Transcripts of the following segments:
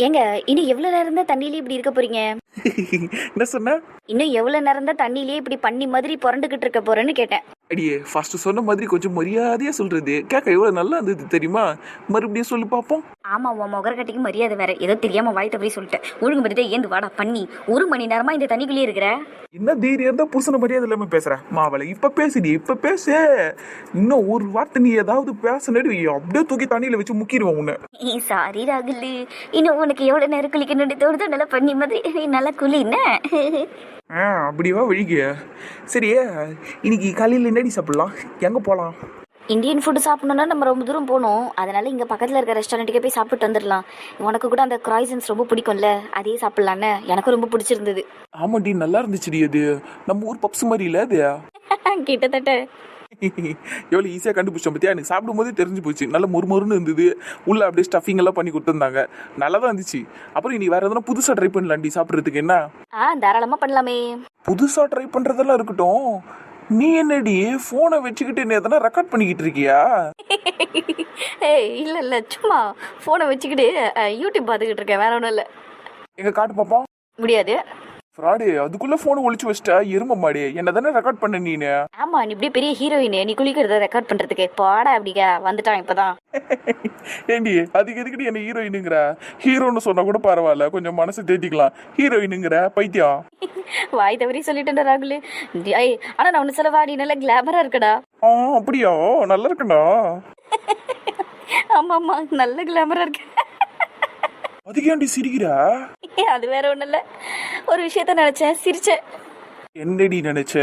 ஏங்க இன்னும் எவ்வளவு நேரம் தான் தண்ணியிலே இப்படி இருக்க போறீங்க? என்ன சொன்ன? இன்னும் எவ்வளவு நேரம் தான் தண்ணியிலே இப்படி பண்ணி மாதிரி புரண்டுகிட்டு இருக்க போறேன்னு கேட்டேன். அடியே ஃபர்ஸ்ட் சொன்ன மாதிரி கொஞ்சம் மரியாதையா சொல்றது. கேட்க எவ்வளவு நல்லா இருந்தது தெரியுமா? மறுபடியும் சொல்லு பாப்போம். ஆமா உன் முகர கட்டிக்கு மரியாதை வேற. ஏதோ தெரியாம வாய் தவறி சொல்லிட்டேன். ஒழுங்கு பத்திட்டே ஏந்து வாடா பண்ணி. ஒரு மணி நேரமா இந்த தண்ணிக்குள்ளேயே இருக்கிற? என்ன தைரியம் தான் புருஷன மரியாதை இல்லாம பேசுற? மாவளை இப்ப பேசுடி இப்ப பேசு. இன்னும் ஒரு வார்த்தை நீ ஏதாவது பேசினடி அப்படியே தூக்கி தண்ணியில வச்சு முக்கிடுவோம் உன்னை. சாரி ராகுல். இன்னும் உனக்கு எவ்வளவு நேரம் குளிக்கணும்னு தோணுதோ நல்லா பண்ணி மாதிரி. நல்லா குளி என்ன அப்படிவா வழிக சரி இன்னைக்கு காலையில் என்னடி சாப்பிடலாம். எங்க போலாம்? இந்தியன் ஃபுட் சாப்பிடணும்னா நம்ம ரொம்ப தூரம் போகணும். அதனால இங்க பக்கத்துல இருக்க ரெஸ்டாரண்ட்டுக்கே போய் சாப்பிட்டு வந்துடலாம் உனக்கு கூட அந்த கிராய்சன்ஸ் ரொம்ப பிடிக்கும்ல அதே சாப்பிடலான்னு எனக்கும் ரொம்ப பிடிச்சிருந்தது. ஆமாடி நல்லா இருந்துச்சுடி அது. நம்ம ஊர் பப்ஸ் மாதிரி இல்ல அது. கிட்டத்தட்ட. எவ்வளோ ஈஸியாக கண்டுபிடிச்சோம் பத்தியா? எனக்கு சாப்பிடும் போதே தெரிஞ்சு போச்சு. நல்ல மொறுமொறுன்னு இருந்தது. உள்ள அப்படியே ஸ்டஃபிங் எல்லாம் பண்ணி கொடுத்துருந்தாங்க. நல்லா தான் இருந்துச்சு. அப்புறம் நீ வேற எதனா புதுசாக ட்ரை பண்ணலாம்டி சாப்பிட்றதுக்கு. என்ன? ஆ தாராளமா பண்ணலாமே. புதுசாக ட்ரை பண்ணுறதெல்லாம் இருக்கட்டும். நீ என்னடி ஃபோனை வச்சுக்கிட்டு என்ன எதனா ரெக்கார்ட் பண்ணிக்கிட்டு இருக்கியா? இல்ல இல்ல சும்மா போனை வச்சுக்கிட்டு யூடியூப் பார்த்துக்கிட்டு இருக்கேன் வேற ஒன்றும் இல்லை. எங்க காட்டு பாப்போம்? முடியாது. ஃப்ராடு அதுக்குள்ள ஃபோனை ஒளிச்சு வச்சிட்டா எரும மாடி. என்ன தானே ரெக்கார்ட் பண்ண நீனு? ஆமா நீ இப்படி பெரிய ஹீரோயின் நீ குளிக்கிறத ரெக்கார்ட் பண்றதுக்கு பாடா அப்படிங்க வந்துட்டான் இப்பதான். ஏண்டி அதுக்கு எதுக்குடி என்ன ஹீரோயினுங்கிற ஹீரோன்னு சொன்னா கூட பரவாயில்ல. கொஞ்சம் மனசு தேத்திக்கலாம். ஹீரோயினுங்கிற பைத்தியம். வாய் தவறி சொல்லிட்டேன் ராகுல். ஐய் ஆனா நான் ஒன்று சொல்லவா? நீ நல்ல கிளாமரா இருக்கடா. ஆ அப்படியா? நல்லா இருக்கண்டா ஆமா ஆமா நல்ல கிளாமரா இருக்கு அதுக்கு ஏன்டி சிரிக்கிற? அது வேற ஒண்ணும் இல்ல. ஒரு விஷயத்த நினைச்சேன் சிரிச்சேன். என்னடி நினைச்ச?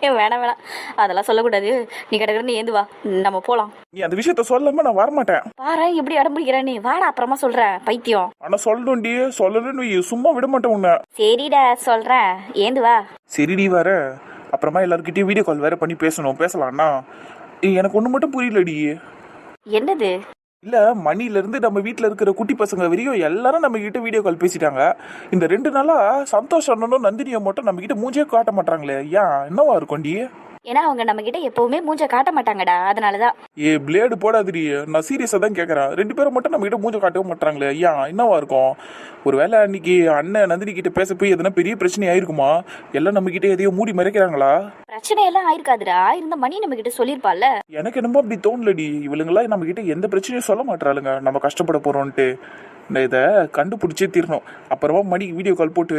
வேணாம் வேணாம். அதெல்லாம் சொல்லக்கூடாது. நீ கிடக்குறன்னு ஏந்து வா. நம்ம போலாம். நீ அந்த விஷயத்த சொல்லாம நான் வரமாட்டேன். பாரு எப்படி அடம் பிடிக்கிற நீ. வாடா அப்புறமா சொல்றேன் பைத்தியம். ஆனா சொல்லணும்டி. சொல்லலன்னு வை, சும்மா விட மாட்டேன் உன்னை. சரிடா சொல்றேன். ஏந்து வா. சரிடி வர. அப்புறமா எல்லாருக்கிட்டையும் வீடியோ கால் வேற பண்ணி பேசணும். பேசலாம்னா? எனக்கு ஒண்ணு மட்டும் புரியலடி. என்னது? இல்ல மணிலேருந்து நம்ம வீட்டில் இருக்கிற குட்டி பசங்க வரையும் எல்லாரும் நம்ம கிட்ட வீடியோ கால் பேசிட்டாங்க. இந்த ரெண்டு நாளா சந்தோஷ் அண்ணனும் நந்தினியை மட்டும் நம்ம கிட்ட மூஞ்சே காட்ட மாட்டாங்களே ஏன் என்னவா இருக்கும்டி ஏன்னா அவங்க நம்ம கிட்ட எப்பவுமே மூஞ்ச காட்ட மாட்டாங்கடா. அதனாலதான் ஏ பிளேடு போடாதடி. நான் சீரியஸா தான் கேக்குறேன் ரெண்டு பேரும் மட்டும் நம்ம கிட்ட மூஞ்ச காட்டவே மாட்டாங்களே ஏன் என்னவா இருக்கும்? ஒருவேளை அன்னைக்கு அண்ணன் நந்தினி கிட்ட பேச போய் எதனா பெரிய பிரச்சனை ஆயிருக்குமா? எல்லாம் நம்ம கிட்ட எதையோ மூடி மறைக்கிறாங்களா பிரச்சனை எல்லாம் ஆயிருக்காதுடா. இருந்த மணி நம்ம கிட்ட சொல்லிருப்பால எனக்கு என்னமோ அப்படி தோணலடி. இவளுங்களாம் நம்ம கிட்ட எந்த பிரச்சனையும் சொல்ல மாட்டாளுங்க நம்ம கஷ்டப்பட போறோம்ட்டு இந்த இதை கண்டுபிடிச்சே தீரணும். அப்புறமா மணிக்கு வீடியோ கால் போட்டு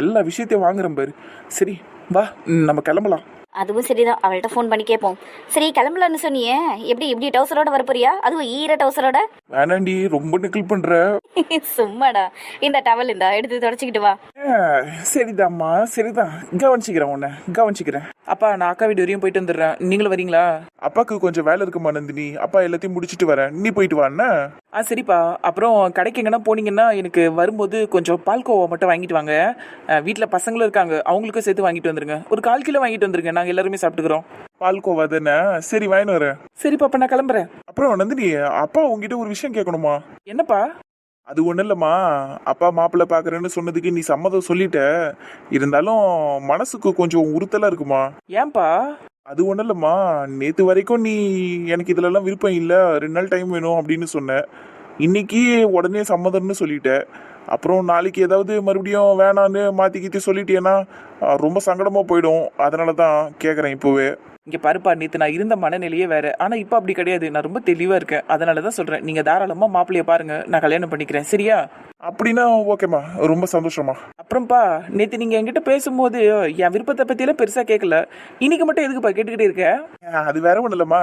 எல்லா விஷயத்தையும் வாங்குறேன் பாரு. சரி வா. நம்ம கிளம்பலாம். அதுவும் சரிதான். அவள்கிட்ட ஃபோன் பண்ணி கேட்போம் சரி கிளம்பலான்னு சொன்னியே. எப்படி இப்படி டவுசரோட வரப்போறியா? அதுவும் ஈர டவுசரோட வேணாண்டி ரொம்ப நிக்கல் பண்ற. சும்மாடா. இந்த டவல் இந்த எடுத்து தொடச்சிக்கிட்டு வா. சரிதாம்மா சரிதான். கவனிச்சுக்கிறேன் உன்னை கவனிச்சுக்கிறேன். அப்பா நான் அக்கா வீடு வரையும் போயிட்டு வந்துடுறேன். நீங்களும் வரீங்களா? அப்பாக்கு கொஞ்சம் வேலை இருக்குமா நந்தினி? அப்பா எல்லாத்தையும் முடிச்சிட்டு வரேன் நீ போயிட்டு வாண்ணா ஆ சரிப்பா. அப்புறம் கடைக்கு எங்கன்னா போனீங்கன்னா எனக்கு வரும்போது கொஞ்சம் பால்கோவா மட்டும் வாங்கிட்டு வாங்க. வீட்டில் பசங்களும் இருக்காங்க. அவங்களுக்கும் சேர்த்து வாங்கிட்டு வந்துருங்க. ஒரு கால் கிலோ வாங்கிட்டு வந்துருங்க. நாங்கள் எல்லாருமே சாப்பிட்டுக்கிறோம். பால்கோவா தானே? சரி வாங்கிட்டு வரேன். சரிப்பா அப்ப நான் கிளம்புறேன். அப்புறம் நந்தினி அப்பா உங்ககிட்ட ஒரு விஷயம் கேட்கணுமா? என்னப்பா? அது ஒன்றும் இல்லைம்மா. அப்பா மாப்பிள்ளை பார்க்குறேன்னு சொன்னதுக்கு நீ சம்மதம் சொல்லிட்ட. இருந்தாலும் மனசுக்கு கொஞ்சம் உறுத்தலாக இருக்குமா? ஏன்பா? அது ஒன்றும் இல்லைம்மா. நேற்று வரைக்கும் நீ எனக்கு இதுலலாம் விருப்பம் இல்லை. ரெண்டு நாள் டைம் வேணும் அப்படின்னு சொன்ன. இன்னைக்கு உடனே சம்மதம்னு சொல்லிட்ட. அப்புறம் நாளைக்கு ஏதாவது மறுபடியும் வேணான்னு மாற்றி கீற்றி சொல்லிட்டேன்னா ரொம்ப சங்கடமாக போயிடும். அதனால தான் கேட்குறேன் இப்போவே. இங்கே பாருப்பா நேற்று நான் இருந்த மனநிலையே வேற. ஆனால் இப்போ அப்படி கிடையாது. நான் ரொம்ப தெளிவாக இருக்கேன். அதனால தான் சொல்கிறேன் நீங்கள் தாராளமாக மாப்பிள்ளைய பாருங்க. நான் கல்யாணம் பண்ணிக்கிறேன். சரியா? அப்படின்னா ஓகேம்மா. ரொம்ப சந்தோஷமா அப்புறம்ப்பா நேற்று நீங்கள் என்கிட்ட பேசும்போது என் விருப்பத்தை பற்றியெல்லாம் பெருசாக கேட்கல இன்னைக்கு மட்டும் எதுக்குப்பா கேட்டுக்கிட்டே இருக்க? அது வேற ஒன்றும் இல்லைம்மா.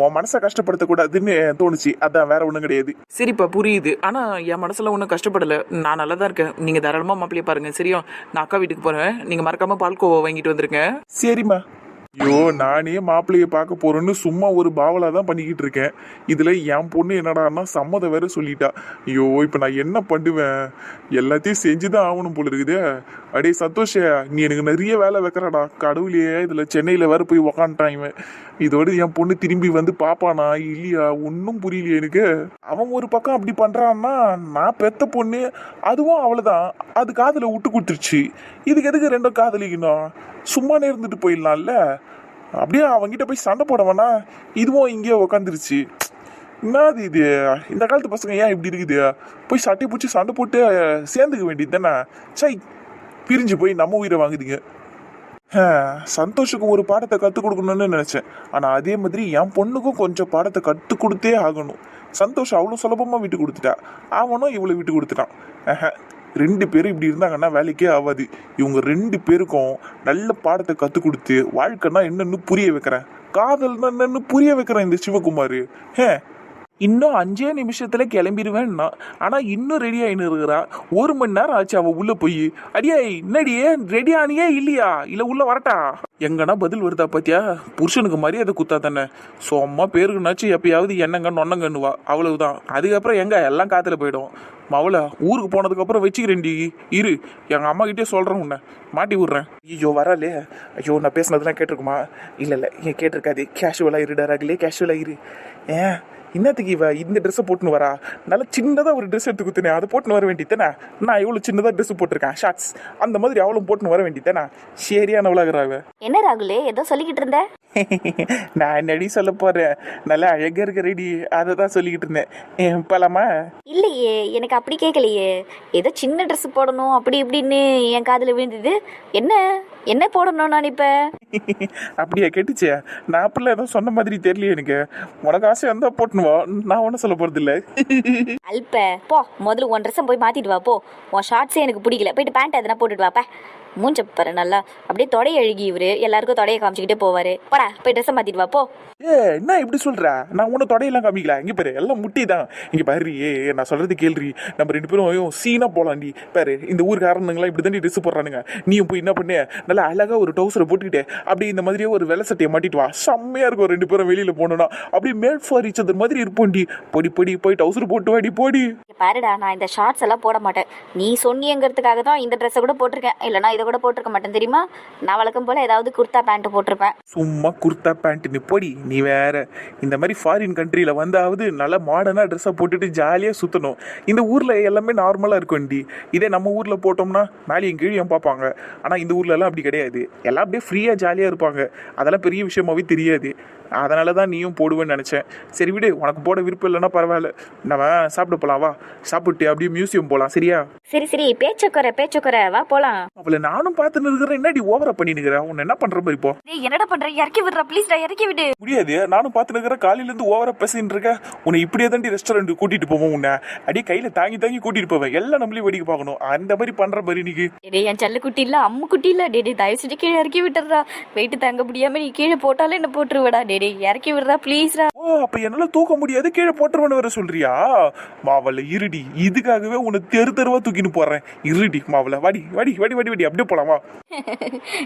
உன் மனசை கஷ்டப்படுத்தக்கூடாதுன்னு தோணுச்சு. அதான் வேற ஒன்றும் கிடையாது. சரிப்பா புரியுது. ஆனால் என் மனசுல ஒன்றும் கஷ்டப்படலை. நான் நல்லா தான் இருக்கேன். நீங்கள் தாராளமாக மாப்பிள்ளைய பாருங்க. சரியா? நான் அக்கா வீட்டுக்கு போகிறேன் நீங்கள் மறக்காம பால்கோவா வாங்கிட்டு வந்துருங்க. சரிம்மா. ஐயோ நானே மாப்பிள்ளையை பார்க்க போறேன்னு சும்மா ஒரு பாவலா தான் பண்ணிக்கிட்டு இருக்கேன். இதுல என் பொண்ணு என்னடான்னா சம்மதம் வேற சொல்லிட்டா. ஐயோ இப்ப நான் என்ன பண்ணுவேன்? எல்லாத்தையும் செஞ்சுதான் ஆகணும் போல இருக்குதே. அடே சந்தோஷ நீ எனக்கு நிறைய வேலை வைக்கிறடா. கடவுளே இதுல சென்னையில வேற போய் உக்காந்துட்டான் இதோட என் பொண்ணு திரும்பி வந்து பாப்பானா இல்லையா? ஒன்றும் புரியலையே எனக்கு. அவன் ஒரு பக்கம் அப்படி பண்றான்னா நான் பெத்த பொண்ணு அதுவும் அவ்வளோதான் அது காதில் விட்டு கொடுத்துருச்சு. இதுக்கு எதுக்கு ரெண்டும் காதலிக்கணும்? சும்மானே இருந்துட்டு போயிடலாம்ல? அப்படியே அவங்ககிட்ட போய் சண்டை போட வேணா இதுவும் இங்கேயே உக்காந்துருச்சு. என்னது இது? இந்த காலத்து பசங்க ஏன் இப்படி இருக்குது? போய் சட்டை பிடிச்சி சண்டை போட்டு சேர்ந்துக்க வேண்டியது தானே? சை பிரிஞ்சு போய் நம்ம உயிரை வாங்குதுங்க. ஹம், சந்தோஷுக்கு ஒரு பாடத்தை கற்றுக் கொடுக்கணும்னு நினச்சேன். ஆனால் அதே மாதிரி என் பொண்ணுக்கும் கொஞ்சம் பாடத்தை கற்றுக் கொடுத்தே ஆகணும். சந்தோஷ் அவ்வளோ சுலபமாக விட்டு கொடுத்துட்டா. அவனும் இவ்வளோ விட்டு கொடுத்துட்டான். ரெண்டு பேரும் இப்படி இருந்தாங்கன்னா வேலைக்கே ஆகாது இவங்க ரெண்டு பேருக்கும் நல்ல பாடத்தை கற்றுக் கொடுத்து வாழ்க்கைன்னா என்னென்னு புரிய வைக்கிறேன். காதல்னா என்னன்னு புரிய வைக்கிறேன் இந்த சிவகுமார். ஹே இன்னும் அஞ்சே நிமிஷத்துல கிளம்பிடுவேன்னா ஆனா இன்னும் ரெடி ஆயின்னு இருக்கிறா. ஒரு மணி நேரம் ஆச்சு அவ உள்ள போய். அடியே என்னடியே ரெடி ஆனியே இல்லையா? இல்ல உள்ள வரட்டா? எங்கன்னா பதில் வருதா பாத்தியா? புருஷனுக்கு மரியாதை குத்தா தானே. சும்மா பேருக்குனாச்சு எப்பயாவது என்னங்க நொன்னங்கன்னுவா அவ்வளவுதான். அதுக்கப்புறம் எங்க? எல்லாம் காத்துல போயிடும். மவள ஊருக்கு போனதுக்கு அப்புறம் வச்சுக்கிறேன்டி. இரு எங்க அம்மா கிட்டே சொல்றேன் உன்னை. மாட்டி விடுறேன். ஐயோ வரலே ஐயோ நான் பேசினதுலாம் கேட்டிருக்குமா? இல்ல இல்ல ஏன் கேட்டிருக்காது. கேஷுவலா இருடா ரகுலே. கேஷுவலா இரு. ஏன்? இன்னத்துக்கு இவ இந்த ட்ரெஸ்ஸை போட்டுன்னு வரா? நல்லா சின்னதாக ஒரு ட்ரெஸ் எடுத்து குத்துனே அதை போட்டுன்னு வர வேண்டியதானே நான் இவ்வளோ சின்னதாக ட்ரெஸ் போட்டிருக்கேன் ஷார்ட்ஸ் அந்த மாதிரி அவளும் போட்டுன்னு வர வேண்டியதானே சரியான உலகிறாவ என்ன ராகுலே ஏதோ சொல்லிக்கிட்டு இருந்த? நான் என்னடி சொல்ல போறேன்? நல்லா அழகா இருக்க ரெடி அதை தான் சொல்லிக்கிட்டு இருந்தேன். ஏன், போலாமா இல்லையே எனக்கு அப்படி கேட்கலையே. ஏதோ சின்ன ட்ரெஸ் போடணும் அப்படி இப்படின்னு என் காதில் விழுந்தது. என்ன? என்ன போடணும் நான் இப்போ? அப்படியா கேட்டுச்சே. நான் அப்படிலாம் எதுவும் சொன்ன மாதிரி தெரியல எனக்கு. உனக்கு ஆசை வந்தா போட்டுன்னு வா. நான் ஒன்றும் சொல்ல போறது இல்லை அல்ப போ. முதல்ல உன் ட்ரெஸ்ஸை போய் மாற்றிட்டு வா போ. உன் ஷார்ட்ஸே எனக்கு பிடிக்கல. போயிட்டு பேண்ட் எதனா போட்டுட்டு வாப்பா மூஞ்ச பாரு நல்லா. அப்படியே தொடைய அழுகி இவரு. எல்லாருக்கும் தொடைய காமிச்சிக்கிட்டே போவாரு. போடா போய் ட்ரெஸ்ஸை மாற்றிட்டு வா போ. ஏ என்ன இப்படி சொல்ற? நான் உன்னை தொடையெல்லாம் காமிக்கல. இங்க பாரு எல்லாம் முட்டி தான் இங்க பாரு ஏ நான் சொல்றது கேள்றி. நம்ம ரெண்டு பேரும் சீனா போலாம்டி பாரு இந்த ஊருக்காரனுங்களாம் இப்படி தாண்டி ட்ரெஸ் போடுறானுங்க. நீயும் போய் என்ன பண்ணு? நல்லா அழகா ஒரு டவுசரை போட்டுக்கிட்டு அப்படி இந்த மாதிரியே ஒரு வெள்ளை சட்டையை மாட்டிட்டு வா. செம்மையா இருக்கும் ரெண்டு பேரும் வெளியில போனோம்னா. அப்படியே மேட் ஃபார் அதர் மாதிரி இருப்போம்டி பொடி பொடி போய் டவுசர் போட்டு வாடி போடி. பாருடா நான் இந்த ஷார்ட்ஸ் எல்லாம் போட மாட்டேன். நீ சொன்னியங்கிறதுக்காக தான் இந்த ட்ரெஸ்ஸை கூட போட்டிருக்கேன். இல்லைனா இதை கூட போட்டிருக்க மாட்டேன். தெரியுமா? நான் வழக்கம் போல் ஏதாவது குர்த்தா பேண்ட் போட்டிருப்பேன். சும்மா குர்த்தா பேண்ட் நீ போடி நீ வேற. இந்த மாதிரி ஃபாரின் கண்ட்ரியில் வந்தாவது நல்லா மாடர்னாக ட்ரெஸ்ஸை போட்டுட்டு ஜாலியாக சுற்றணும் இந்த ஊரில் எல்லாமே நார்மலாக இருக்கும்டி இதே நம்ம ஊரில் போட்டோம்னா மேலேயும் கீழேயும் பார்ப்பாங்க. ஆனால் இந்த ஊர்ல எல்லாம் அப்படி கிடையாது. எல்லாம் அப்படியே ஃப்ரீயாக ஜாலியாக இருப்பாங்க. அதெல்லாம் பெரிய விஷயமாவே தெரியாது. அதனால தான் நீயும் போடுவேன்னு நினச்சேன். சரி விடு உனக்கு போட விருப்பம் இல்லைன்னா பரவாயில்ல. நம்ம சாப்பிட போலாம் வா. சாப்பிட்டு அப்படியே மியூசியம் போகலாம் சரியா? சரி சரி. பேச்சக்குறை பேச்சக்குறை. வா போலாம். அவளை நானும் பார்த்துன்னு இருக்கிறேன். என்னடி ஓவரா பண்ணின்னு இருக்கிறேன் உன்னை என்ன பண்ற மாதிரி இப்போ? டேய் என்னடா பண்ற? இறக்கி விடுறா ப்ளீஸ்டா இறக்கி விடு. முடியாது. நானும் பார்த்து இருக்கிற காலையில இருந்து ஓவரா பேசிட்டு இருக்க உன்னை இப்படியே தாண்டி ரெஸ்டாரண்ட் கூட்டிட்டு போவோம் உன்னை. அப்படியே கையில தாங்கி தாங்கி கூட்டிட்டு போவேன். எல்லாம் நம்மளையும் வெடிக்க பார்க்கணும். அந்த மாதிரி பண்ற மாதிரி நீக்கு டேய் என் செல்ல குட்டி இல்ல அம்மு குட்டி இல்ல. டேய் டேய், தயவு செஞ்சு கீழே இறக்கி விட்டுறா வெயிட் தாங்க முடியாம நீ கீழே போட்டாலே என்ன போட்டுருவடா? டேய் டேய் இறக்கி விடுறா ப்ளீஸ்டா ஓ அப்ப என்னால தூக்க முடியாது கீழே போட்டுருவேன்னு வேற சொல்றியா? மாவள இருடி இதுக்காகவே உன்னை தெரு தெருவா தூக்கின்னு போறேன். இருடி மாவள வாடி வாடி வாடி வாடி வாடி அப்படியே போலாமா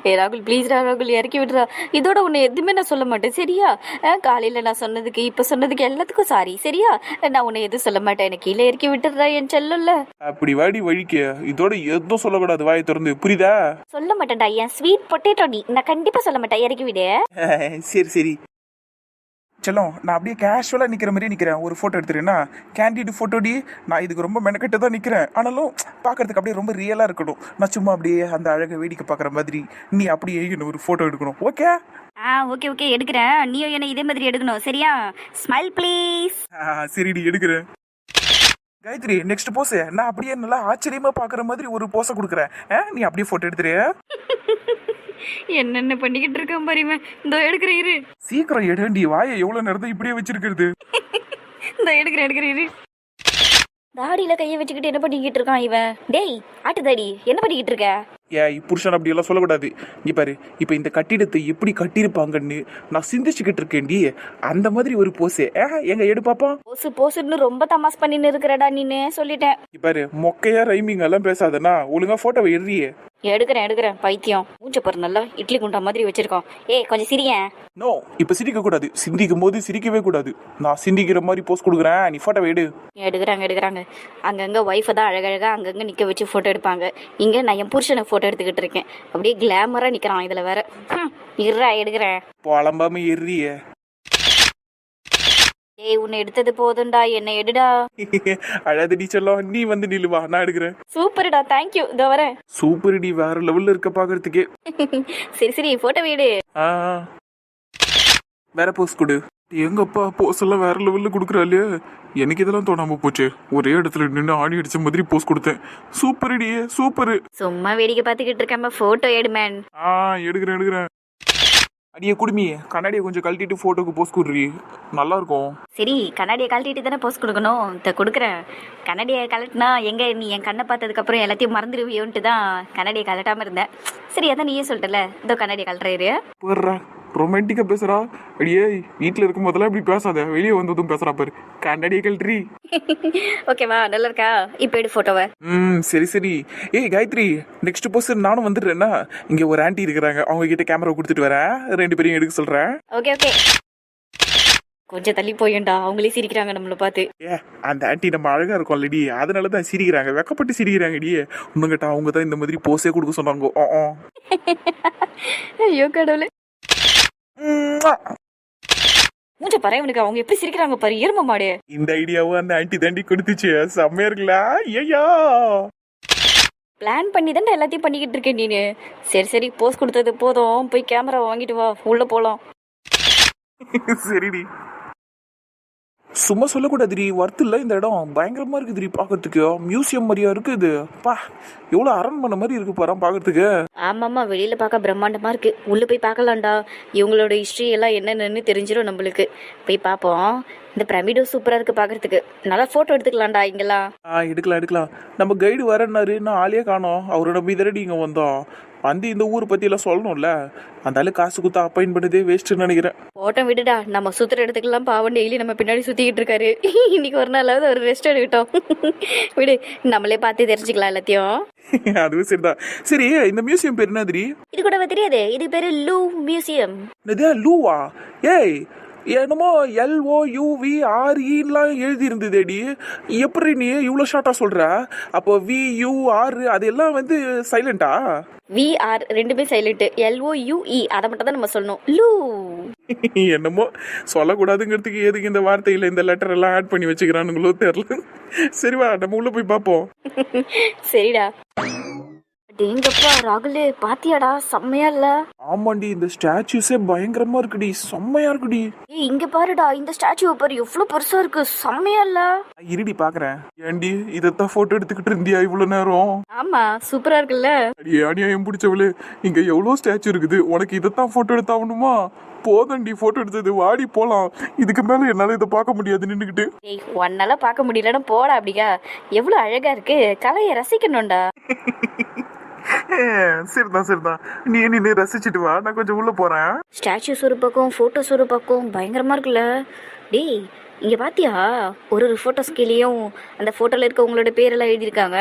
ஏ ராகுல் ப்ளீஸ்டா ராகுல் இறக்கி விடுறா. இதோட உன்னை எதுவுமே நான் சொல்ல மாட்டேன் சரியா? அஹ், காலையில நான் சொன்னதுக்கு இப்ப சொன்னதுக்கு எல்லாத்துக்கும் சாரி சரியா? நான் உன்னை எதுவும் சொல்ல மாட்டேன் எனக்கு கீழே இறக்கி விட்டுறா என் செல்லல அப்படி வாடி வழிக்க. இதோட எதுவும் சொல்லக்கூடாது வாயை திறந்து புரியுதா? சொல்ல மாட்டேன்டா என் ஸ்வீட் பொட்டேட்டோ நீ. நான் கண்டிப்பா சொல்ல மாட்டேன் இறக்கி விடு. சரி சரி. செல்லம். நான் அப்படியே கேஷுவலாக நிற்கிற மாதிரி நிற்கிறேன் ஒரு ஃபோட்டோ எடுத்துறேன்னா கேண்டிட் ஃபோட்டோடி நான் இதுக்கு ரொம்ப மெனக்கெட்டு தான் நிற்கிறேன் ஆனாலும் பார்க்கறதுக்கு அப்படியே ரொம்ப ரியலாக இருக்கணும். நான் சும்மா அப்படியே அந்த அழகை வேடிக்கை பார்க்குற மாதிரி நீ அப்படியே எனக்கு ஒரு ஃபோட்டோ எடுக்கணும். ஓகே ஆ ஓகே ஓகே எடுக்கிறேன். நீயும் என்ன இதே மாதிரி எடுக்கணும். சரியா? ஸ்மைல் ப்ளீஸ் சரிடி எடுக்கிறேன். காயத்ரி நெக்ஸ்ட் போஸ் நான் அப்படியே நல்லா ஆச்சரியமா பார்க்குற மாதிரி ஒரு போஸை கொடுக்குறேன். நீ அப்படியே ஃபோட்டோ எடுத்துரு. என்னென்ன பண்ணிக்கிட்டு இருக்கேன் பாருங்க இந்த எடுக்கிறேன் இரு. சீக்கிரம் எடுண்டி வாயை எவ்வளோ நேரத்தை இப்படியே வச்சிருக்கிறது? இந்த எடுக்கிறேன் எடுக்கிறேன் இரு. தாடியில கையை வச்சுக்கிட்டு என்ன பண்ணிக்கிட்டு இருக்கான் இவன்? டேய் ஆட்டு தாடி என்ன பண்ணிக்கிட்டு இருக்க? ஏய் புருஷன் அப்படி எல்லாம் சொல்லக்கூடாது. இங்க பாரு இப்போ இந்த கட்டிடத்தை எப்படி கட்டியிருப்பாங்கன்னு நான் சிந்திச்சுக்கிட்டு இருக்கேன்டி. அந்த மாதிரி ஒரு போஸு ஏ எங்க எடு பாப்பா. போசு போசுன்னு ரொம்ப தமாஸ் பண்ணின்னு இருக்கிறடா நீனு. சொல்லிட்டேன். இங்க பாரு மொக்கையா ரைமிங் எல்லாம் பேசாதனா ஒழுங்கா போட்டோவை எடுறியே. எடுக்கிறேன் எடுக்கிறேன். பைத்தியம். மூஞ்ச பாரு நல்லா இட்லி குண்டா மாதிரி வச்சிருக்கோம் ஏய் கொஞ்சம் சிரியேன் நோ இப்போ சிரிக்க கூடாது. சிந்திக்கும் போது சிரிக்கவே கூடாது. நான் சிந்திக்கிற மாதிரி போஸ் கொடுக்குறேன். நீ போட்டோவை எடு. எடுக்கிறாங்க எடுக்கிறாங்க. அங்கங்க ஒய்ஃபை தான் அழகழகா அங்கங்க நிக்க வச்சு போட்டோ எடுப்பாங்க. இங்க நான் என் புருஷனை போட்டோ எடுத்துக்கிட்டு இருக்கேன். அப்படியே கிளாமரா நிக்கிறான் இதுல வேற. இருடா எடுக்கிறேன். புலம்பாம எறியே ஏய் உன்னை எடுத்தது போதும்டா என்னை எடுடா. அழாதடி செல்லம் நீ வந்து நில்லுவா நான் எடுக்கிறேன். சூப்பர்டா தேங்க்யூ இதோ வரேன். சூப்பர் டி வேற லெவல்ல இருக்க பாக்குறதுக்கே. சரி சரி போட்டோ வீடு. ஆ வேற போஸ் கொடு. எங்கப்பா போஸ் எல்லாம் வேற லெவல்ல கொடுக்குறாளே எனக்கு இதெல்லாம் தோணாம போச்சு. ஒரே இடத்துல நின்று ஆடி அடிச்ச மாதிரி போஸ் கொடுத்தேன். சூப்பர் இடியே சூப்பர் சும்மா வேடிக்கை பார்த்துக்கிட்டு இருக்காம ஃபோட்டோ எடு மேன் ஆ எடுக்கிறேன் எடுக்கிறேன். அடியே குடுமி. கண்ணாடியை கொஞ்சம் கழட்டிட்டு போட்டோக்கு போஸ் கொடுறி. நல்லா இருக்கும் சரி கண்ணாடியை கழட்டிட்டு தானே போஸ்ட் கொடுக்கணும். இதை கொடுக்குறேன். கண்ணாடியை கழட்டினா எங்கே நீ என் கண்ணை பார்த்ததுக்கப்புறம் எல்லாத்தையும் மறந்துடுவியோன்ட்டு தான் கண்ணாடியை கழட்டாமல் இருந்தேன். சரி அதான் நீயே சொல்லிட்டல. இதோ கண்ணாடியை கழட்டுறாரு போடுறா ரொமான்டிக்கா பேசுறா? அடியே வீட்டில் இருக்கும் போதெல்லாம் இப்படி பேசாத. வெளியே வந்ததும் பேசுறா பாரு. கண்ணாடியை கழட்டி ஓகேவா நல்லா இருக்கா? இப்போ எடு ஃபோட்டோவை ம் சரி சரி. ஏய் காயத்ரி நெக்ஸ்ட் போஸ் நானும் வந்துடுறேன்னா இங்க ஒரு ஆன்ட்டி இருக்கிறாங்க. அவங்க கிட்ட கேமரா கொடுத்துட்டு வரேன். ரெண்டு பேரையும் எடுக்க சொல்றேன். ஓகே ஓகே கொஞ்சம் தள்ளி போயேன்டா. அவங்களே சிரிக்கிறாங்க நம்மளை பார்த்து. ஏ அந்த ஆன்ட்டி நம்ம அழகா இருக்கோம் இல்லடி. அதனால தான் சிரிக்கிறாங்க. வெக்கப்பட்டு சிரிக்கிறாங்க டியே உன்னுங்கிட்ட அவங்க தான் இந்த மாதிரி போஸே கொடுக்க சொன்னாங்க. ஐயோ கடவுளே. மூஞ்ச பாரு இவனுக்கு அவங்க எப்படி சிரிக்கிறாங்க பாரு எரும மாடு. இந்த ஐடியாவும் அந்த ஆன்ட்டி தாண்டி கொடுத்துச்சு. செம்மையா இருக்குல்ல? ஐயா பிளான் பண்ணி தான் எல்லாத்தையும் பண்ணிக்கிட்டு இருக்கேன் நீனு. சரி சரி போஸ் கொடுத்தது போதும். போய் கேமரா வாங்கிட்டு வா உள்ள போலாம். சரிடி. சும்மா சொல்லக்கூடாதுடி ஒர்த்து இல்லை. இந்த இடம் பயங்கரமா இருக்குதுடி பார்க்கறதுக்கு மியூசியம் மாதிரியா இருக்குது. பா எவ்வளோ அரண்மனை மாதிரி இருக்கு பாரு பார்க்கறதுக்கு ஆமாம்மா வெளியில பார்க்க பிரம்மாண்டமா இருக்கு. உள்ள போய் பார்க்கலாம்டா. இவங்களோட ஹிஸ்ட்ரி எல்லாம் என்னென்னு தெரிஞ்சிடும் நம்மளுக்கு. போய் பார்ப்போம். இந்த பிரமிடும் சூப்பரா இருக்கு பார்க்கறதுக்கு நல்லா போட்டோ எடுத்துக்கலாம்டா இங்கெல்லாம். ஆ எடுக்கலாம் எடுக்கலாம். நம்ம கைடு வரேன்னாரு நான் ஆளே காணோம். அவரை நம்பி தானடி இங்கே வந்தோம். வந்து இந்த ஊர் பற்றியெல்லாம் சொல்லணும்ல. அந்த ஆளு காசு குத்தா அப்பாயின் பண்ணதே வேஸ்ட்டுன்னு நினைக்கிறேன். போட்டோ விடுடா. நம்ம சுத்துற இடத்துக்குலாம் பாவம் டெய்லி நம்ம பின்னாடி சுத்திக்கிட்டு இருக்காரு. இன்னைக்கு ஒரு நாளாவது ஒரு ரெஸ்ட் எடுக்கட்டும். விடு நம்மளே பார்த்து தெரிஞ்சுக்கலாம் எல்லாத்தையும். அதுவும் சரிதான். சரி இந்த மியூசியம் பேர் என்னதுரி இது கூட தெரியாது? இது பேரு லூ மியூசியம் என்னது? லூவா? ஏய் என்னமோ எல்ஓ யூவி ஆர்இலாம் எழுதி இருந்ததேடி எப்படி நீ இவ்வளோ ஷார்ட்டாக சொல்கிற அப்போ வி யூ ஆர் அதெல்லாம் வந்து சைலண்டா விஆர் ரெண்டுமே சைலண்ட் எல்ஓ யூஇ அதை மட்டும் தான் நம்ம சொல்லணும். லூ. என்னமோ சொல்லக்கூடாதுங்கிறதுக்கு எதுக்கு இந்த வார்த்தையில் இந்த லெட்டர் எல்லாம் ஆட் பண்ணி வச்சுக்கிறானுங்களோ தெரில சரி வா நம்ம உள்ள போய் பார்ப்போம். சரிடா. டேங்கப்பா ராகுல் பாத்தியாடா செம்மையா இல்ல? ஆமாண்டி இந்த ஸ்டாச்சுஸே பயங்கரமா இருக்குடி செம்மையா இருக்குடி. ஏய் இங்க பாருடா இந்த ஸ்டாச்சு பாரு எவ்வளவு பெருசா இருக்கு செம்மையா இல்ல? இருடி பாக்குறேன். ஏண்டி இதைத்தான் போட்டோ எடுத்துக்கிட்டு இருந்தியா இவ்வளவு நேரம்? ஆமா சூப்பரா இருக்குல்ல? அடியே அநியாயம் பிடிச்சவளே இங்க எவ்வளவு ஸ்டாச்சு இருக்குது? உனக்கு இதைத்தான் போட்டோ எடுத்தாகணுமா? போதண்டி போட்டோ எடுத்தது. வாடி போலாம். இதுக்கு மேல என்னால இதை பார்க்க முடியாது நின்னுக்கிட்டு. ஏய் ஒன்னால பார்க்க முடியலன்னா போடா அப்படியா? எவ்வளவு அழகா இருக்கு. கலையை ரசிக்கணும்டா. சரிதான் சரிதான். நீ நின்று ரசிச்சுட்டு வா. நான் கொஞ்சம் உள்ள போறேன். ஸ்டாச்சுஸ் ஒரு பக்கம் ஃபோட்டோஸ் ஒரு பக்கம் பயங்கரமா இருக்குல்ல. டேய் இங்க பாத்தியா? ஒரு ஒரு ஃபோட்டோஸ் கீழேயும் அந்த ஃபோட்டோல இருக்கவங்களோட பேரெல்லாம் எழுதியிருக்காங்க.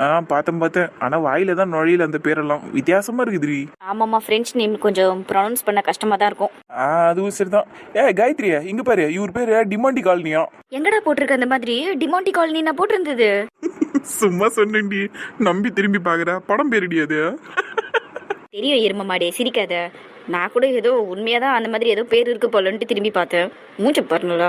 ஆ பார்த்தேன் பார்த்தேன். ஆனா வாயில தான் நுழையில அந்த பேரெல்லாம். வித்தியாசமா இருக்குதுடி. ஆமாம்மா ஃப்ரெண்ட்ஸ் நேம் கொஞ்சம் ப்ரொனவுன்ஸ் பண்ண கஷ்டமா தான் இருக்கும். ஆ அதுவும் சரிதான். ஏ காயத்ரியா இங்க பாரு. இவர் பேரு டிமாண்டி காலனியா. எங்கடா போட்டிருக்க அந்த மாதிரி? டிமாண்டி காலனி நான் போட்டிருந்தது. சும்மா சொன்னேன்டி. நம்பி திரும்பி பாக்குற. படம் பேருடி அது. தெரியும் எரும மாடே. சிரிக்காத. நான் கூட ஏதோ உண்மையாக தான் அந்த மாதிரி ஏதோ பேர் இருக்கு போலன்ட்டு திரும்பி பார்த்தேன். மூஞ்ச பாருங்களா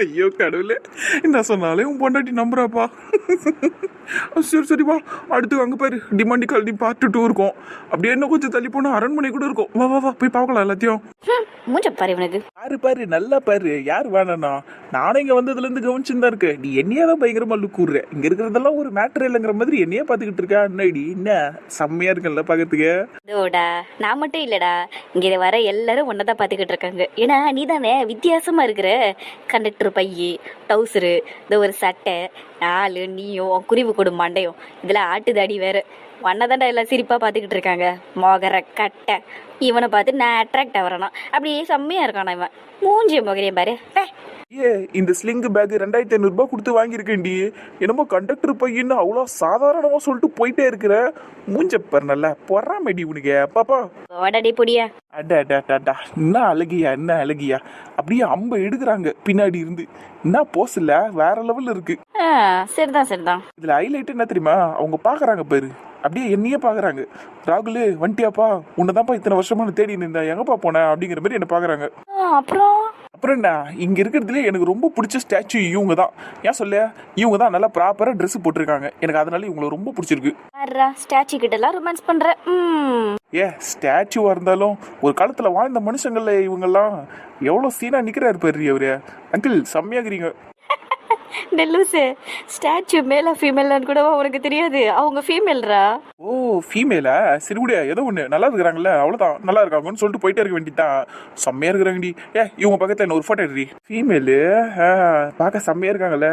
ஐயோ கடவுளே. நான் சொன்னாலே உன் பொண்டாட்டி நம்புறாப்பா. சரி சரி வா. அடுத்து அங்க பாரு. டிமாண்டி காலனி பார்ட் டூ இருக்கும். அப்படியே இன்னும் கொஞ்சம் தள்ளி போனா அரண்மனை கூட இருக்கும். வா வா வா. போய் பார்க்கலாம் எல்லாத்தையும். மூஞ்ச பாரு இவனுக்கு. பாரு பாரு நல்லா பாரு. யார் வேணாண்ணா நானும் இங்க வந்ததுல இருந்து கவனிச்சுன்னு தான் இருக்கேன். நீ என்னையே தான் பயங்கரமா லுக் கூடுற இங்க இருக்கிறதெல்லாம் ஒரு மேட்டர் இல்லைங்கிற மாதிரி என்னையே பாத்துக்கிட்டு இருக்கா. என்னடி என்ன? செம்மையா இருக்குல்ல பாக்கிறதுக்கு இதோடா நான் மட்டும் இல்லடா. இங்கே வர எல்லாரும் ஒன்றை தான் பார்த்துக்கிட்டு இருக்காங்க. ஏன்னா நீ தானே வித்தியாசமா இருக்கிற. கண்டக்டர் பையி டவுசரு இந்த ஒரு சட்டை நாலு நீயும் குருவி கொடு மண்டையும். இதில் ஆட்டுதாடி வேறு. ஒன்றை தான்டா எல்லாம் சிரிப்பாக பார்த்துக்கிட்டு இருக்காங்க. மொகர கட்டை. இவனை பார்த்து நான் அட்ராக்ட் ஆகிறேனா அப்படியே செம்மையாக இருக்கானா இவன் மூஞ்சிய மொகரையும் பாரு. ஏ இந்த ஸ்லிங் பேக் ரெண்டாயிரத்தி ஐநூறு ரூபாய் கொடுத்து வாங்கியிருக்கேன்டி. என்னமோ கண்டக்டர் பையன்னு அவ்வளோ சாதாரணமா சொல்லிட்டு போயிட்டே இருக்கிற. மூஞ்ச பாரு நல்லா பொறாமடி உனக்கு. பாப்பா. ஓடாடி பொடியா. அட அட அட, என்ன அழகியா என்ன அழகியா. அப்படியே அம்ப எடுக்கிறாங்க பின்னாடி இருந்து. என்ன போஸ் இல்ல வேற லெவல்ல இருக்கு. சரிதான் சரிதான். இதுல ஹைலைட் என்ன தெரியுமா? அவங்க பாக்குறாங்க பாரு. அப்படியே என்னையே பாக்குறாங்க. ராகுல் வண்டியாப்பா உன்னதான்ப்பா இத்தனை வருஷமா தேடி நின்றேன் எங்கப்பா போனேன் அப்படிங்கிற மாதிரி என்ன பாக்குறாங்க. அப்புறம்? அப்புறம் என்ன இங்க இருக்கிறதுல எனக்கு ரொம்ப பிடிச்ச ஸ்டாச்சு இவங்க தான் ஏன் சொல்ல? இவங்க தான் நல்லா ப்ராப்பரா Dress போட்டிருக்காங்க. எனக்கு அதனால இவங்களை ரொம்ப பிடிச்சிருக்கு. ஸ்டாச்சு கிட்டலாம் ரொமான்ஸ் பண்ற. ம். ஏ ஸ்டாச்சுவா இருந்தாலும் ஒரு காலத்துல வாழ்ந்த மனுஷங்கள்ல இவங்கெல்லாம் எவ்வளவு சீனா நிக்கிறாரு பாரு அவரு அங்கிள் செம்மையாகிறீங்க நெல்லூசு ஸ்டாச்சு மேலா ஃபீமேலான்னு கூட உனக்கு தெரியாது? அவங்க ஃபீமேல்ரா ஓ ஃபீமேலா சரி விடு ஏதோ ஒன்று நல்லா இருக்கிறாங்கல்ல அவ்வளோதான் நல்லா இருக்காங்கன்னு சொல்லிட்டு போயிட்டே இருக்க வேண்டியதான் செம்மையா இருக்கிறாங்கடி. ஏ இவங்க பக்கத்தில் என்ன ஒரு ஃபோட்டோ எடுறி ஃபீமேலு பார்க்க செம்மையா இருக்காங்கல்ல.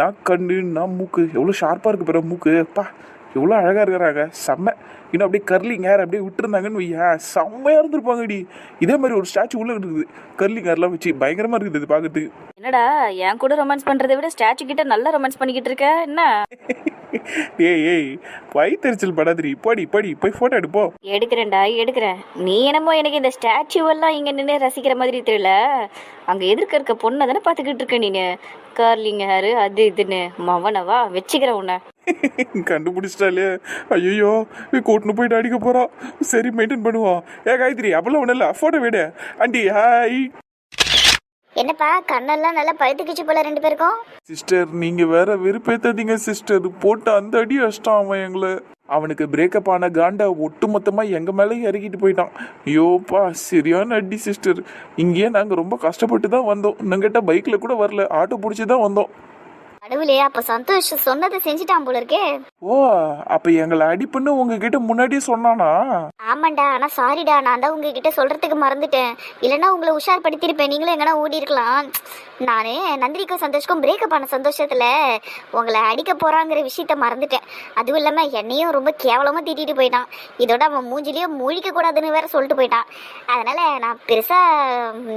நான் கண்ணு நான் மூக்கு. எவ்வளோ ஷார்ப்பாக இருக்கு பிற மூக்கு. பா எவ்வளோ அழகாக இருக்கிறாங்க. செம்ம. இன்னும் அப்படியே கர்லிங் ஹேர் அப்படியே விட்டுருந்தாங்கன்னு வையேன். செம்மையாக இருந்திருப்பாங்கடி இதே மாதிரி ஒரு ஸ்டாச்சு உள்ள இருக்குது. கர்லிங் ஹேர்லாம் வச்சு பயங்கரமாக இருக்குது இது பார்க்கறதுக்கு. என்னடா என் கூட ரொமான்ஸ் பண்றதை விட ஸ்டாச்சு கிட்ட நல்லா ரொமான்ஸ் பண்ணிக்கிட்டு இருக்க? என்ன? ஏய் ஏய் வயிற்றுச்சல் படாதிரி படி படி போய் ஃபோட்டோ எடுப்போ. எடுக்கிறேன்டா எடுக்கிறேன். நீ என்னமோ எனக்கு இந்த ஸ்டாச்சு எல்லாம் இங்க நின்று ரசிக்கிற மாதிரி தெரியல. அங்க எதிர்க்க இருக்க பொண்ணை தானே பார்த்துக்கிட்டு இருக்க நீனு. கார்லிங் ஹேரு அது இதுன்னு. மவனவா வச்சுக்கிறேன் உன்னை. கண்டுபிடிச்சிட்டாலே. ஐயோ கூட்டின்னு போயிட்டு அடிக்க போறோம் சரி மெயின்டைன் பண்ணுவோம் ஏ காயத்ரி அப்பெல்லாம் ஒன்றும் இல்லை. ஃபோட்டோ விடு. ஆண்டி ஹாய் என்னப்பா கண்ணெல்லாம் நல்லா பழுத்துக்கிச்சு போல ரெண்டு பேருக்கும்? சிஸ்டர் நீங்க வேற வெறுப்பேத்தாதீங்க சிஸ்டர் போட்டு அந்த அடி அஷ்டம் அவன் எங்களை. அவனுக்கு பிரேக்கப் ஆன காண்டா ஒட்டு மொத்தமா எங்க மேலே இறக்கிட்டு போயிட்டான். ஐயோப்பா சரியான அடி சிஸ்டர் இங்கேயே நாங்க ரொம்ப கஷ்டப்பட்டு தான் வந்தோம் நாங்கிட்ட பைக்ல கூட வரல. ஆட்டோ பிடிச்சி தான் வந்தோம். கடவுளே அப்ப சந்தோஷ் சொன்னதை செஞ்சுட்டான் போல இருக்கே ஓ அப்ப எங்களை அடிப்புன்னு உங்ககிட்ட முன்னாடியே சொன்னானா? ஆமாண்டா ஆனா சாரிடா நான் தான் உங்ககிட்ட சொல்றதுக்கு மறந்துட்டேன். இல்லைன்னா உங்களை உஷார்படுத்திருப்பேன் நீங்களும் எங்கன்னா ஓடி இருக்கலாம் நானு நந்தினிக்கும் சந்தோஷ்க்கும் பிரேக்கப் ஆன சந்தோஷத்துல உங்களை அடிக்க போறாங்கிற விஷயத்த மறந்துட்டேன். அதுவும் இல்லாம என்னையும் ரொம்ப கேவலமா திட்டிட்டு போயிட்டான். இதோட அவன் மூஞ்சிலையும் முழிக்க கூடாதுன்னு வேற சொல்லிட்டு போயிட்டான். அதனால நான் பெருசா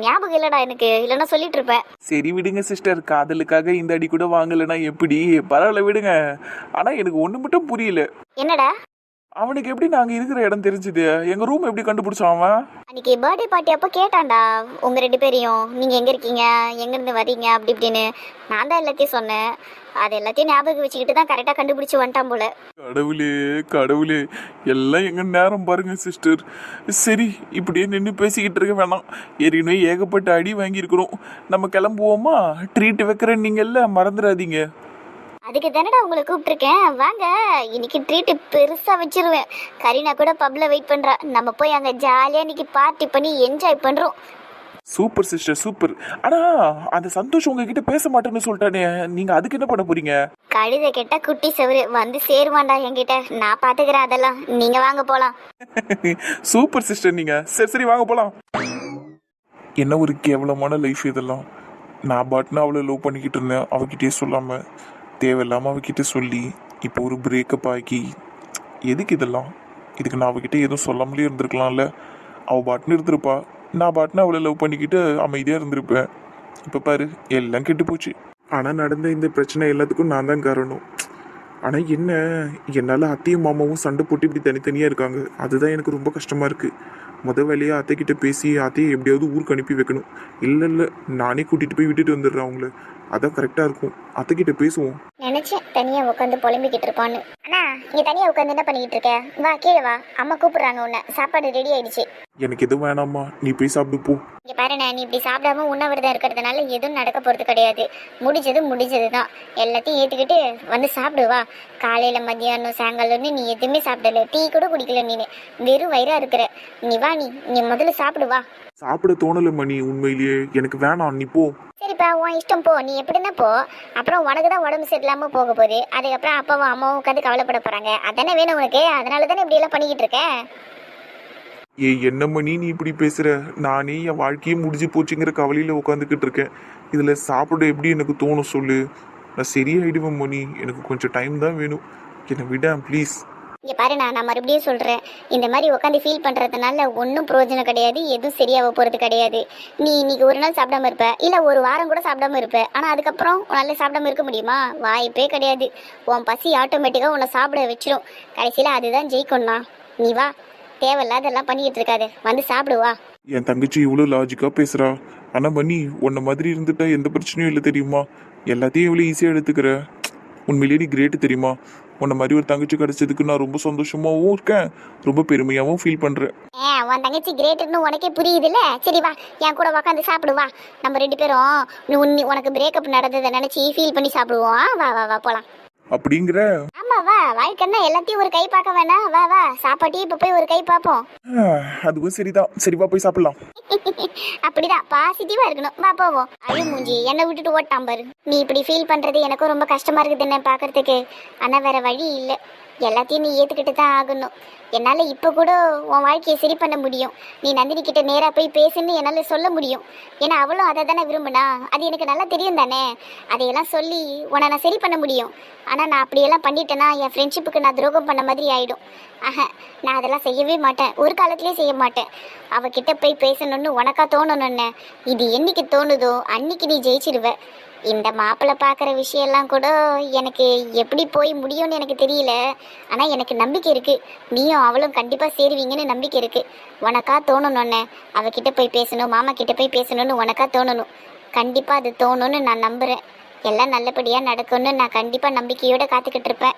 ஞாபகம் இல்லடா எனக்கு. இல்லைன்னா சொல்லிட்டு இருப்பேன். சரி விடுங்க சிஸ்டர். காதலுக்காக இந்த அடி கூட வாங்கலைன்னா எப்படி? பரவாயில்ல விடுங்க. ஆனா எனக்கு ஒண்ணு மட்டும் புரியல. என்னடா? அவனுக்கு எப்படி நாங்க இருக்கிற இடம் தெரிஞ்சுது? எங்க ரூம் எப்படி கண்டுபிடிச்சான் அவன்? அன்னைக்கு பர்த்டே பார்ட்டி அப்போ கேட்டான்டா உங்க ரெண்டு பேரையும். நீங்க எங்க இருக்கீங்க? எங்க இருந்து வரீங்க அப்படி இப்படின்னு. நான் தான் எல்லாத்தையும் சொன்னேன். அது எல்லாத்தையும் ஞாபகம் வச்சுக்கிட்டு தான் கரெக்டாக கண்டுபிடிச்சு வந்துட்டான் போல. கடவுளே கடவுளே எல்லாம் எங்க நேரம் பாருங்க சிஸ்டர் சரி இப்படியே நின்று பேசிக்கிட்டு இருக்க வேணாம். ஏற்கனவே ஏகப்பட்ட அடி வாங்கியிருக்கிறோம். நம்ம கிளம்புவோமா? ட்ரீட் வைக்கிறேன் நீங்கல்ல மறந்துடாதீங்க. அதுக்கு தானடா உங்களை கூப்பிட்டுருக்கேன். வாங்க இன்னைக்கு ட்ரீட்டு பெருசா வச்சிருவேன். கரீனா கூட பப்ல வெயிட் பண்றா. நம்ம போய் அங்க ஜாலியா இன்னைக்கு பார்ட்டி பண்ணி என்ஜாய் பண்றோம். சூப்பர் சிஸ்டர் சூப்பர் ஆனா அந்த சந்தோஷ் உங்ககிட்ட பேச மாட்டேன்னு சொல்லிட்டானே. நீங்க அதுக்கு என்ன பண்ண போறீங்க? கழுதை கெட்ட குட்டி செவரு வந்து சேருவான்டா என்கிட்ட. நான் பாத்துக்கிறேன் அதெல்லாம். நீங்க வாங்க போலாம். சூப்பர் சிஸ்டர் நீங்க. சரி சரி வாங்க போலாம். என்ன ஒரு கேவலமான லைஃப் இதெல்லாம். நான் பாட்டுன்னு அவளை லவ் பண்ணிக்கிட்டு இருந்தேன். அவகிட்டயே சொல்லாம. தேவையில்லாம அவகிட்ட சொல்லி இப்போ ஒரு பிரேக்கப் ஆகி எதுக்கு இதெல்லாம்? இதுக்கு நான் அவகிட்ட எதுவும் சொல்லாமலே இருந்திருக்கலாம்ல. அவள் பாட்டுன்னு இருந்திருப்பா. நான் பாட்டுன்னு அவளை லவ் பண்ணிக்கிட்டு அமைதியாக இருந்திருப்பேன். இப்போ பாரு எல்லாம் கெட்டு போச்சு. ஆனால் நடந்த இந்த பிரச்சனை எல்லாத்துக்கும் நான் தான் காரணம். ஆனால் என்ன என்னால் அத்தையும் மாமாவும் சண்டை போட்டு இப்படி தனித்தனியாக இருக்காங்க. அதுதான் எனக்கு ரொம்ப கஷ்டமாக இருக்குது முத வேலையாக அத்தைக்கிட்ட பேசி அத்தையை எப்படியாவது ஊருக்கு அனுப்பி வைக்கணும். இல்லை இல்லை நானே கூட்டிகிட்டு போய் விட்டுட்டு வந்துடுறேன் அவங்கள. அதான் கரெக்டாக இருக்கும். அத்தைக்கிட்ட பேசுவோம். நினைச்சேன் தனியா உட்காந்து புலம்பிக்கிட்டு இருப்பான்னு. அண்ணா நீ தனியா உட்காந்து என்ன பண்ணிக்கிட்டு இருக்க? வா கீழே வா. அம்மா கூப்பிடுறாங்க உன்னை. சாப்பாடு ரெடி ஆயிடுச்சு. எனக்கு எதுவும் வேணாம்மா. நீ போய் சாப்பிட்டு போ. இங்க பாரு நீ இப்படி சாப்பிடாம உண்ணாவிரதம் இருக்கிறதுனால எதுவும் நடக்க போறது கிடையாது. முடிஞ்சது முடிஞ்சது தான் எல்லாத்தையும் ஏத்துக்கிட்டு வந்து சாப்பிடு வா. காலையில மத்தியானம் சாயங்காலம்னு நீ எதுவுமே சாப்பிடல. டீ கூட குடிக்கல நீ வெறும் வயிறா இருக்கிற. நீ வா நீ நீ முதல்ல சாப்பிடு வா. சாப்பிட தோணலை மணி உண்மையிலேயே. எனக்கு வேணாம் நீ போ. சரிப்பா உன் இஷ்டம் போ. நீ எப்படின்னா போ. அப்புறம் உனக்கு தான் உடம்பு சரியில்லாம போக போகுது. அதுக்கப்புறம் அப்பாவும் அம்மாவும் உட்காந்து கவலைப்பட போறாங்க. அதானே வேணும் உனக்கு? அதனால தானே இப்படி எல்லாம் பண்ணிக்கிட்டு இருக்க? ஏய் என்ன மணி நீ இப்படி பேசுற? நானே என் வாழ்க்கையே முடிஞ்சு போச்சுங்கிற கவலையில உட்காந்துக்கிட்டு இருக்கேன். இதுல சாப்பிட எப்படி எனக்கு தோணும் சொல்லு? நான் சரியாயிடுவேன் மணி. எனக்கு கொஞ்சம் டைம் தான் வேணும். என்னை விட ப்ளீஸ் இங்கே பாரு நான் நான் மறுபடியும் சொல்கிறேன் இந்த மாதிரி உட்காந்து ஃபீல் பண்ணுறதுனால ஒன்றும் பிரயோஜனம் கிடையாது எதுவும் சரியாக போகிறது கிடையாது. நீ இன்னைக்கு ஒரு நாள் சாப்பிடாம இருப்ப இல்லை ஒரு வாரம் கூட சாப்பிடாம இருப்ப ஆனால் அதுக்கப்புறம் உன்னால் சாப்பிடாம இருக்க முடியுமா? வாய்ப்பே கிடையாது. உன் பசி ஆட்டோமேட்டிக்காக உன்னை சாப்பிட வச்சிடும் கடைசியில அதுதான் ஜெயிக்கணும்னா நீ வா. தேவையில்லாதெல்லாம் பண்ணிக்கிட்டு இருக்காது. வந்து சாப்பிடுவா என் தங்கச்சி இவ்வளோ லாஜிக்காக பேசுகிறா ஆனால் மணி உன்ன மாதிரி இருந்துட்டா எந்த பிரச்சனையும் இல்லை தெரியுமா? எல்லாத்தையும் இவ்வளோ ஈஸியாக எடுத்துக்கிற. உண்மையிலேயே நீ கிரேட்டு தெரியுமா? உன்ன மாதிரி ஒரு தங்கச்சி கிடைச்சதுக்கு நான் ரொம்ப சந்தோஷமாவும் இருக்கேன். ரொம்ப பெருமையாவும் ஃபீல் பண்றேன். ஏ உன் தங்கச்சி கிரேட்டுன்னு உனக்கே புரியுதுல்ல? சரி வா என் கூட உக்காந்து சாப்பிடு வா. நம்ம ரெண்டு பேரும் நீ உன் உனக்கு பிரேக்கப் நடந்ததை நினைச்சு ஃபீல் பண்ணி சாப்பிடுவோம். வா வா வா போலாம். அப்படிங்கிற? வாழ்க்கைன்னா எல்லாத்தையும் ஒரு கை பார்க்க வேணாம். வா வா சாப்பாட்டையும் இப்ப போய் ஒரு கை பார்ப்போம். அதுவும் சரிதான். சரிவா போய் சாப்பிடலாம். அப்படிதான். பாசிட்டிவா இருக்கணும். வா போவோம். அழு மூஞ்சி என்னை விட்டுட்டு ஓட்டான் பாரு நீ இப்படி ஃபீல் பண்றது எனக்கும் ரொம்ப கஷ்டமா இருக்குது என்ன பாக்குறதுக்கு ஆனா வேற வழி இல்ல. எல்லாத்தையும் நீ ஏற்றுக்கிட்டு தான் ஆகணும். என்னால் இப்போ கூட உன் வாழ்க்கையை சரி பண்ண முடியும். நீ நந்தினி கிட்ட நேராக போய் பேசுன்னு என்னால் சொல்ல முடியும். ஏன்னா அவளும் அதை தானே விரும்புனா? அது எனக்கு நல்லா தெரியும் தானே? அதையெல்லாம் சொல்லி உன்னை நான் சரி பண்ண முடியும். ஆனால் நான் அப்படியெல்லாம் பண்ணிட்டேன்னா என் ஃப்ரெண்ட்ஷிப்புக்கு நான் துரோகம் பண்ண மாதிரி ஆகிடும் ஆஹ நான் அதெல்லாம் செய்யவே மாட்டேன். ஒரு காலத்துலேயே செய்ய மாட்டேன். அவகிட்ட போய் பேசணும்னு உனக்கா தோணணும்னு. இது என்னைக்கு தோணுதோ அன்னைக்கு நீ ஜெயிச்சிடுவ இந்த மாப்பிள்ளை பார்க்குற விஷயம்லாம் கூட எனக்கு எப்படி போய் முடியும்னு எனக்கு தெரியல. ஆனால் எனக்கு நம்பிக்கை இருக்குது நீயும் அவளும் கண்டிப்பாக சேருவீங்கன்னு நம்பிக்கை இருக்குது உனக்கா தோணணும்னு அவகிட்ட போய் பேசணும் மாமா கிட்ட போய் பேசணும்னு உனக்கா தோணணும். கண்டிப்பாக அது தோணும்னு நான் நம்புகிறேன் எல்லாம் நல்லபடியாக நடக்கும்னு நான் கண்டிப்பாக நம்பிக்கையோடு காத்துக்கிட்டு இருப்பேன்.